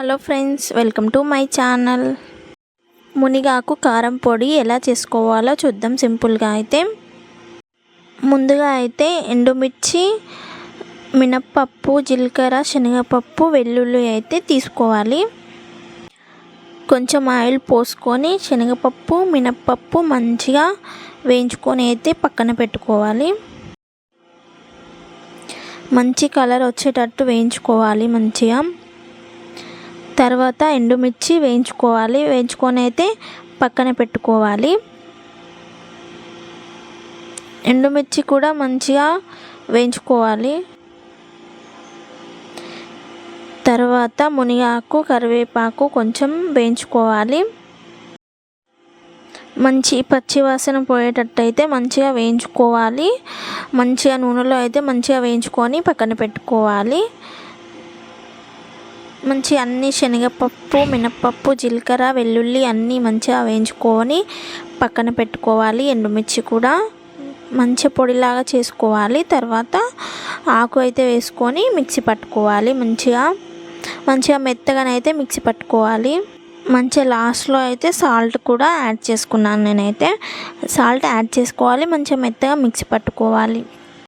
Hello friends welcome to my channel. మునిగాకు కారం పొడి ఎలా చేసుకోవాలో చూద్దాం సింపుల్గా అయితే. ముందుగా అయితే ఎండుమిర్చి మినప్పప్పు జీలకర్ర శనగపప్పు వెల్లుల్లి అయితే తీసుకోవాలి. కొంచెం ఆయిల్ పోసుకొని శనగపప్పు మినప్పప్పు మంచిగా వేయించుకొని అయితే పక్కన పెట్టుకోవాలి. మంచి కలర్ వచ్చేటట్టు వేయించుకోవాలి మంచిగా. తర్వాత ఎండుమిర్చి వేయించుకోవాలి. వేయించుకొని అయితే పక్కన పెట్టుకోవాలి. ఎండుమిర్చి కూడా మంచిగా వేయించుకోవాలి. తర్వాత మునిగాకు కరివేపాకు కొంచెం వేయించుకోవాలి. మంచి పచ్చి వాసన పోయేటట్టు అయితే మంచిగా వేయించుకోవాలి. మంచిగా నూనెలో అయితే మంచిగా వేయించుకొని పక్కన పెట్టుకోవాలి. మంచి అన్ని శనగపప్పు మినప్పప్పు జీలకర్ర వెల్లుల్లి అన్నీ మంచిగా వేయించుకొని పక్కన పెట్టుకోవాలి. ఎండుమిర్చి కూడా మంచి పొడిలాగా చేసుకోవాలి. తర్వాత ఆకు అయితే వేసుకొని మిక్సీ పట్టుకోవాలి. మంచిగా మంచిగా మెత్తగానైతే మిక్సీ పట్టుకోవాలి. మంచిగా లాస్ట్లో అయితే సాల్ట్ కూడా యాడ్ చేసుకున్నాను నేనైతే. సాల్ట్ యాడ్ చేసుకోవాలి. మంచిగా మెత్తగా మిక్సీ పట్టుకోవాలి.